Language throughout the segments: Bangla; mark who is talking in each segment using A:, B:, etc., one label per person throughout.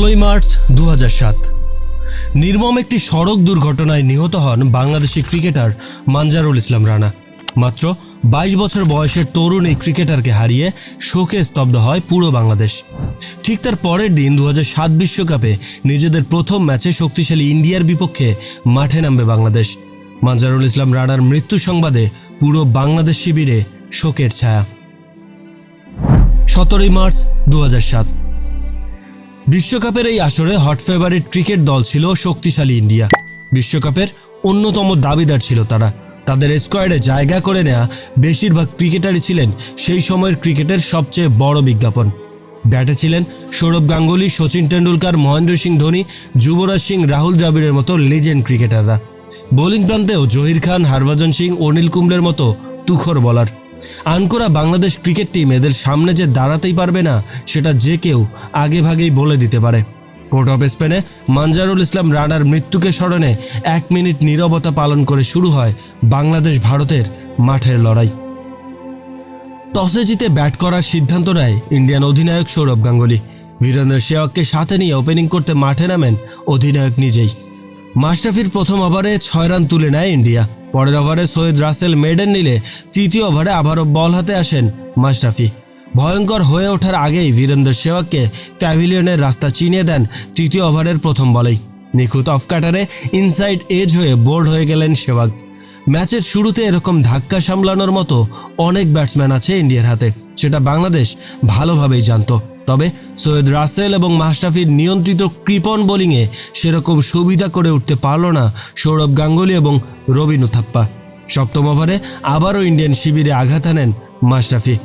A: ষোলোই মার্চ দু নির্মম একটি সড়ক দুর্ঘটনায় নিহত হন বাংলাদেশি ক্রিকেটার মানজারুল ইসলাম রানা। মাত্র বাইশ বছর বয়সের তরুণ এই ক্রিকেটারকে হারিয়ে শোকে স্তব্ধ হয় পুরো বাংলাদেশ। ঠিক তার পরের দিন দু সাত বিশ্বকাপে নিজেদের প্রথম ম্যাচে শক্তিশালী ইন্ডিয়ার বিপক্ষে মাঠে নামবে বাংলাদেশ। মানজারুল ইসলাম রানার মৃত্যু সংবাদে পুরো বাংলাদেশ শিবিরে শোকের ছায়া। সতেরোই মার্চ দু বিশ্বকাপের এই আসরে হট ফেভারিট ক্রিকেট দল ছিল শক্তিশালী ইন্ডিয়া। বিশ্বকাপের অন্যতম দাবিদার ছিল তারা। তাদের স্কোয়াডে জায়গা করে নেওয়া বেশিরভাগ ক্রিকেটারই ছিলেন সেই সময়ের ক্রিকেটের সবচেয়ে বড় বিজ্ঞাপন। ব্যাটে ছিলেন সৌরভ গাঙ্গুলি সচিন টেন্ডুলকার মহেন্দ্র সিং ধোনি, যুবরাজ সিং, রাহুল দ্রাবিড়ের মতো লিজেন্ড ক্রিকেটাররা বোলিং প্রান্তেও জহির খান, হরভজন সিং, অনিল কুম্বলের মতো তুখর বলার আনকোরা বাংলাদেশ ক্রিকেট টিম এদের সামনে যে দাঁড়াতেই পারবে না, সেটা যে কেউ আগে ভাগেই বলে দিতে পারে। পোর্ট অফ স্পেনে মানজারুল ইসলাম রানার মৃত্যুকে স্মরণে এক মিনিট নীরবতা পালন করে শুরু হয় বাংলাদেশ ভারতের মাঠের লড়াই। টসে জিতে ব্যাট করার সিদ্ধান্ত নেয় ইন্ডিয়ান অধিনায়ক সৌরভ গাঙ্গুলি। বীরেন্দ্র সেহককে সাথে নিয়ে ওপেনিং করতে মাঠে নামেন অধিনায়ক নিজেই। মাস্টাফির প্রথম ওভারে ছয় রান তুলে নেয় ইন্ডিয়া। পরের ওভারে সৈয়দ রাসেল মেডেন নিলে তৃতীয় ওভারে আবারও বল হাতে আসেন মাশরাফি। ভয়ঙ্কর হয়ে ওঠার আগেই বীরেন্দ্র সেহককে প্যাভিলিয়নের রাস্তা চিনিয়ে দেন তৃতীয় ওভারের প্রথম বলেই। নিখুঁত অফ কাটারে ইনসাইড এজ হয়ে বোল্ড হয়ে গেলেন সেহওয়াগ। ম্যাচের শুরুতে এরকম ধাক্কা সামলানোর মতো অনেক ব্যাটসম্যান আছে ইন্ডিয়ার হাতে, সেটা বাংলাদেশ ভালোভাবেই জানতো। তবে সৈয়দ রাসেল এবং মাশরাফির নিয়ন্ত্রিত কৃপন বোলিংয়ে সেরকম সুবিধা করে উঠতে পারল না সৌরভ গাঙ্গুলি এবং রবিন উথাপ্পা সপ্তম ওভারে আবারও ইন্ডিয়ান শিবিরে আঘাত আনেন মাশরাফি।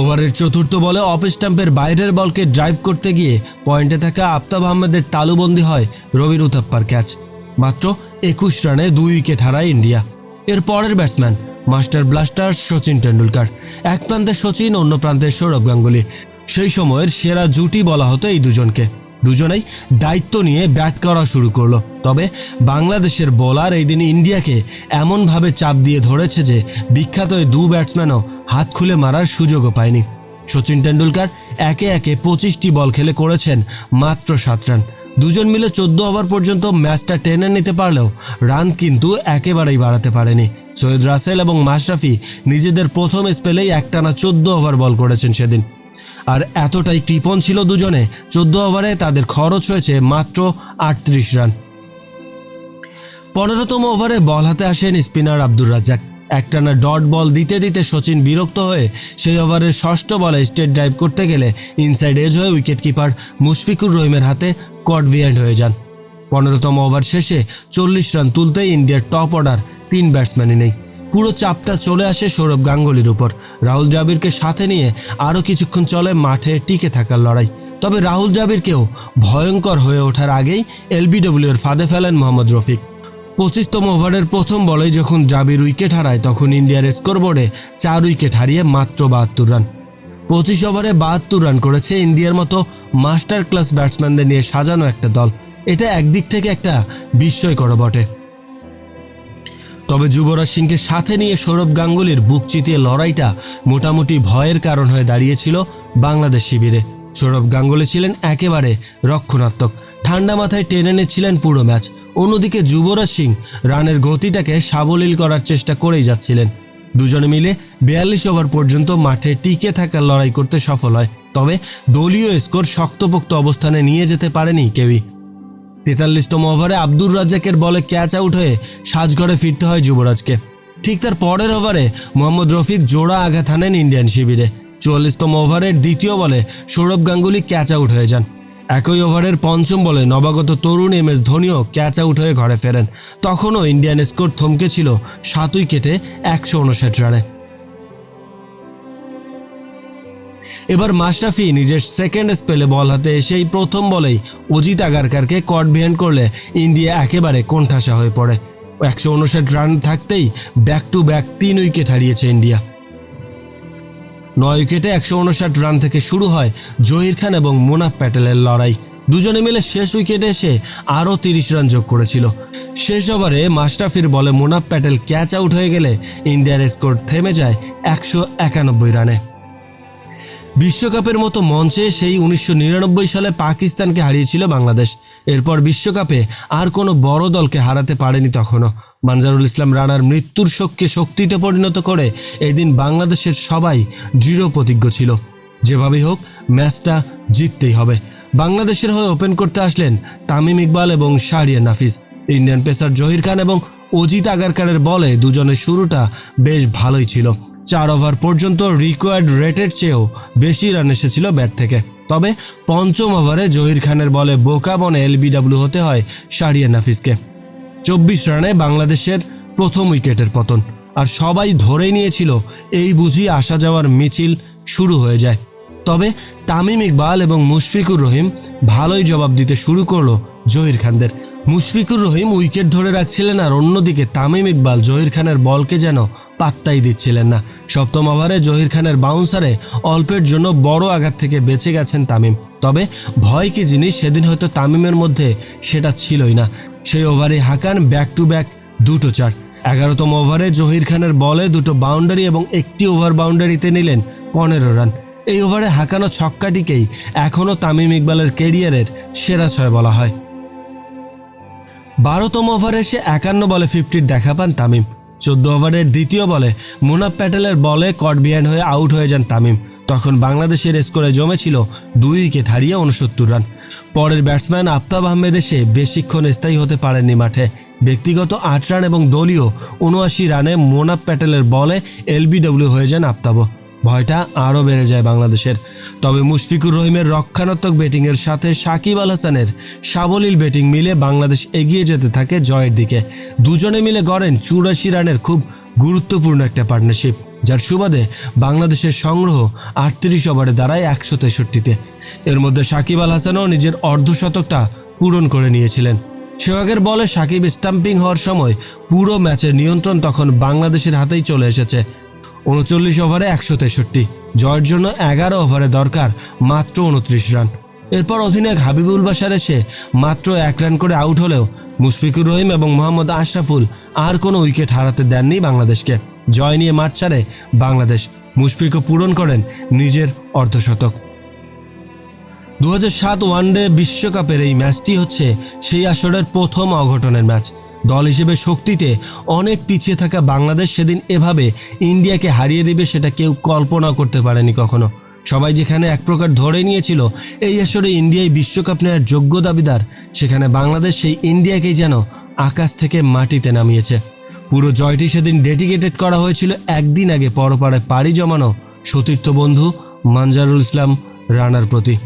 A: ওভারের চতুর্থ বলে অফ স্টাম্পের বাইরের বলকে ড্রাইভ করতে গিয়ে পয়েন্টে থাকা আফতাব আহমেদের তালুবন্দি হয় রবিন উথাপ্পার ক্যাচ। মাত্র একুশ রানে দুই উইকেট হারায় ইন্ডিয়া। এর পরের batsman, master blaster Sachin Tendulkar এক প্রান্তে সচিন, অন্য প্রান্তে সৌরভ গাঙ্গুলি। সেই সময়ের সেরা জুটি বলা হতো এই দুজনকে। দুজনেই দায়িত্ব নিয়ে ব্যাট করা শুরু করল। তবে বাংলাদেশের বোলার এই দিন ইন্ডিয়াকে এমনভাবে চাপ দিয়ে ধরেছে যে বিখ্যাত এই দু ব্যাটসম্যানও হাত খুলে মারার সুযোগও পায়নি। সচিন টেন্ডুলকার একে একে পঁচিশটি বল খেলে করেছেন মাত্র সাত রান। দুজন মিলে চোদ্দ ওভার পর্যন্ত ম্যাচটা টেনে নিতে পারলেও রান কিন্তু একেবারেই বাড়াতে পারেনি। সৈয়দ রাসেল এবং মাশরাফি নিজেদের প্রথম স্পেলেই একটানা চোদ্দ ওভার বল করেছেন সেদিন। আর এতটাই কৃপণ ছিল দুজনে, চোদ্দ ওভারে তাদের খরচ হয়েছে মাত্র আটত্রিশ রান। পনেরোতম ওভারে বল হাতে আসেন স্পিনার আব্দুর রাজ্জাক। একটানা ডট বল দিতে দিতে সচিন বিরক্ত হয়ে সেই ওভারের ষষ্ঠ বলে স্টেট ড্রাইভ করতে গেলে ইনসাইড এজ হয়ে উইকেট কিপার মুশফিকুর রহিমের হাতে কট হয়ে যান। পনেরোতম ওভার শেষে চল্লিশ রান তুলতেই ইন্ডিয়ার টপ অর্ডার তিন ব্যাটসম্যানই নেই। পুরো চাপটা চলে আসে সৌরভ গাঙ্গুলির উপর। রাহুল দ্রাবিড়কে সাথে নিয়ে আরও কিছুক্ষণ চলে মাঠে টিকে থাকার লড়াই। তবে রাহুল দ্রাবিড়কেও ভয়ঙ্কর হয়ে ওঠার আগেই এলবিডব্লিউর ফাঁদে ফেলেন মোহাম্মদ রফিক। পঁচিশতম ওভারের প্রথম বলেই যখন জাবির উইকেট হারায়, তখন ইন্ডিয়ার স্কোরবোর্ডে চার উইকেট হারিয়ে মাত্র বাহাত্তর রান। পঁচিশ ওভারে বাহাত্তর রান করেছে ইন্ডিয়ার মতো মাস্টার ক্লাস ব্যাটসম্যানদের নিয়ে সাজানো একটা দল। এটা একদিক থেকে একটা বিস্ময়কর বটে। তবে যুবরাজ সিংকে সাথে নিয়ে সৌরভ গাঙ্গুলির বুক চিতিয়ে লড়াইটা মোটামুটি ভয়ের কারণ হয়ে দাঁড়িয়েছিল বাংলাদেশ শিবিরে। সৌরভ গাঙ্গুলি ছিলেন একেবারে রক্ষণাত্মক। ঠান্ডা মাথায় টেনে নিচ্ছিলেন পুরো ম্যাচ। অন্যদিকে যুবরাজ সিং রানের গতিটাকে সাবলীল করার চেষ্টা করেই যাচ্ছিলেন। দুজনে মিলে বিয়াল্লিশ ওভার পর্যন্ত মাঠে টিকে থাকার লড়াই করতে সফল হয়। তবে দলীয় স্কোর শক্তপোক্ত অবস্থানে নিয়ে যেতে পারেনি কেউই। তেতাল্লিশতম ওভারে আব্দুর রাজ্জাকের বলে ক্যাচ আউট হয়ে সাজঘরে ফিরতে হয় যুবরাজকে। ঠিক তার পরের ওভারে মোহাম্মদ রফিক জোড়া আঘাত হানেন ইন্ডিয়ান শিবিরে। চুয়াল্লিশতম ওভারের দ্বিতীয় বলে সৌরভ গাঙ্গুলি ক্যাচ আউট হয়ে যান। একই ওভারের পঞ্চম বলে নবাগত তরুণ এম এস ধোনিও ক্যাচ আউট হয়ে ঘরে ফেরেন। তখনও ইন্ডিয়ান স্কোর থমকে ছিল সাত উইকেটে একশো উনষাট রানে। এবার মাশরাফি নিজের সেকেন্ড স্পেলে বল হাতে সেই প্রথম বলেই অজিত আগারকারকে কট বিহাইন্ড করলে ইন্ডিয়া একেবারে কোণঠাসা হয়ে পড়ে। একশো উনষাট রান থাকতেই ব্যাক টু ব্যাক তিন উইকেট হারিয়েছে ইন্ডিয়া। নয় উইকেটে একশো উনষাট রান থেকে শুরু হয় জহির খান এবং মুনাফ প্যাটেলের লড়াই। দুজনে মিলে শেষ উইকেটে এসে আরও তিরিশ রান যোগ করেছিল। শেষ ওভারে মাস্টাফির বলে মুনাফ প্যাটেল ক্যাচ আউট হয়ে গেলে ইন্ডিয়ার স্কোর থেমে যায় একশো একানব্বই রানে বিশ্বকাপের মতো মঞ্চে সেই উনিশশো নিরানব্বই সালে পাকিস্তানকে হারিয়েছিল বাংলাদেশ। এরপর বিশ্বকাপে আর কোনো বড় দলকে হারাতে পারেনি তখনও। মানজারুল ইসলাম রানার মৃত্যুর শোককে শক্তিতে পরিণত করে এদিন বাংলাদেশের সবাই দৃঢ় প্রতিজ্ঞ ছিল। যেভাবেই হোক, ম্যাচটা জিততেই হবে। বাংলাদেশের হয়ে ওপেন করতে আসলেন তামিম ইকবাল এবং শাহরিয়া নাফিস। ইন্ডিয়ান পেসার জহির খান এবং অজিত আগারকারের বলে দুজনের শুরুটা বেশ ভালোই ছিল। চার ওভার পর্যন্ত রিকোয়ার্ড রেটের চেয়েও বেশি রান এসেছিল ব্যাট থেকে। তবে পঞ্চম ওভারে জহির খানের বলে বোকা বনে এলবিডব্লিউ হতে হয় শাহরিয়া নাফিসকে। চব্বিশ রানে বাংলাদেশের প্রথম উইকেটের পতন। আর সবাই ধরেই নিয়েছিল এই বুঝি আসা যাওয়ার মিছিল শুরু হয়ে যায়। তবে তামিম ইকবাল এবং মুশফিকুর রহিম ভালোই জবাব দিতে শুরু করল জহির খানদের। মুশফিকুর রহিম উইকেট ধরে রাখছিলেন আর অন্যদিকে তামিম ইকবাল জহির খানের বলকে যেন পাত্তাই দিচ্ছিলেন না। সপ্তম ওভারে জহির খানের বাউন্সারে অল্পের জন্য বড় আঘাত থেকে বেঁচে গেছেন তামিম। তবে ভয় কি জিনিস, সেদিন হয়তো তামিমের মধ্যে সেটা ছিলই না। সেই ওভারে হাকান ব্যাক টু ব্যাক দুটো চার। এগারোতম ওভারে জহির খানের বলে দুটো বাউন্ডারি এবং একটি ওভার বাউন্ডারিতে নিলেন পনেরো রান। এই ওভারে হাঁকানো ছক্কাটিকেই এখনও তামিম ইকবালের কেরিয়ারের সেরা ছয় বলা হয়। বারোতম ওভারে সে একান্ন বলে ফিফটির দেখা পান তামিম। চোদ্দ ওভারের দ্বিতীয় বলে মুনাফ প্যাটেলের বলে কট বিহাইন্ড হয়ে আউট হয়ে যান তামিম। তখন বাংলাদেশের স্কোরে জমেছিল দুই উইকেট হারিয়ে উনসত্তর রান। পরের ব্যাটসম্যান আফতাব আহমেদ এসে বেশিক্ষণ স্থায়ী হতে পারেননি মাঠে। ব্যক্তিগত আট রান এবং দলীয় উনআশি রানে মোনাফ প্যাটেলের বলে এলবিডব্লিউ হয়ে যান আফতাবও। ভয়টা আরও বেড়ে যায় বাংলাদেশের। তবে মুশফিকুর রহিমের রক্ষণাত্মক ব্যাটিংয়ের সাথে সাকিব আল হাসানের সাবলীল ব্যাটিং মিলে বাংলাদেশ এগিয়ে যেতে থাকে জয়ের দিকে। দুজনে মিলে গড়েন চুরাশি রানের খুব গুরুত্বপূর্ণ একটা পার্টনারশিপ যার সুবাদে বাংলাদেশের সংগ্রহ আটত্রিশ ওভারে দাঁড়ায় একশো তেষট্টিতে। এর মধ্যে সাকিব আল হাসানও নিজের অর্ধশতকটা পূরণ করে নিয়েছিলেন। সেহগের বলে সাকিব স্টাম্পিং হওয়ার সময় পুরো ম্যাচের নিয়ন্ত্রণ তখন বাংলাদেশের হাতেই চলে এসেছে। উনচল্লিশ ওভারে একশো তেষট্টি। জয়ের জন্য এগারো ওভারে দরকার মাত্র উনত্রিশ রান। এরপর অধিনায়ক হাবিবুল বাসার এসে মাত্র এক রান করে আউট হলেও মুশফিকুর রহিম এবং মোহাম্মদ আশরাফুল আর কোনো উইকেট হারাতে দেননি বাংলাদেশকে। জয় নিয়ে মাঠ ছাড়ে বাংলাদেশ। মুশফিকও পূরণ করেন নিজের অর্ধশতক। দু হাজার সাত ওয়ানডে বিশ্বকাপের এই ম্যাচটি হচ্ছে সেই আসরের প্রথম অঘটনের ম্যাচ। দল হিসেবে শক্তিতে অনেক পিছিয়ে থাকা বাংলাদেশ সেদিন এভাবে ইন্ডিয়াকে হারিয়ে দিবে সেটা কেউ কল্পনা করতে পারেনি কখনো। সবাই যেখানে এক প্রকার ধরে নিয়েছিল, এই আসরে ইন্ডিয়ায় বিশ্বকাপ নেওয়ার যোগ্য দাবিদার, সেখানে বাংলাদেশ সেই ইন্ডিয়াকেই যেন আকাশ থেকে মাটিতে নামিয়েছে। পুরো জয়টি সেদিন ডেডিকেটেড করা হয়েছিল একদিন আগে পরপাড়ায় পাড়ি জমানো সতীর্থ বন্ধু মানজারুল ইসলাম রানার প্রতি।